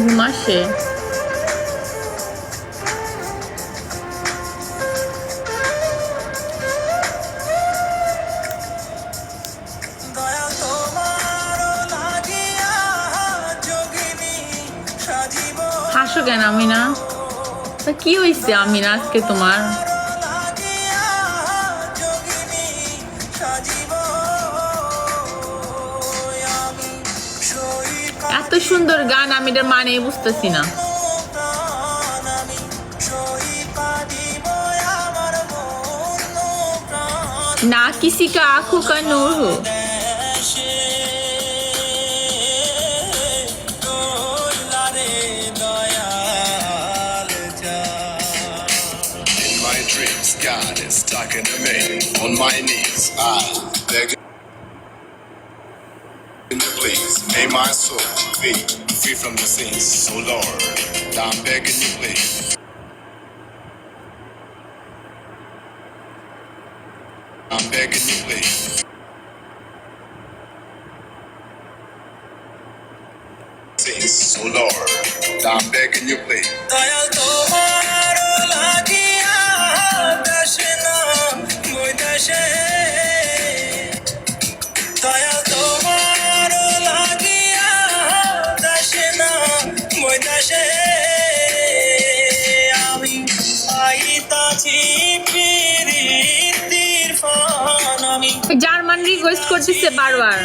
ঘুম আসে হাসো কেন আমি না তা কি হয়েছে আমি না আজকে তোমার এত সুন্দর গান আমি এটার মানে বুঝতেছি না না কিসি কা আঁখো কা নূর হো. On my knees, I beg please. May my soul be free from the sins. So, Lord, I'm begging you, please. I'm begging you, please. Sins. So, Lord, I'm begging you, please. German request করতেছে বারবার।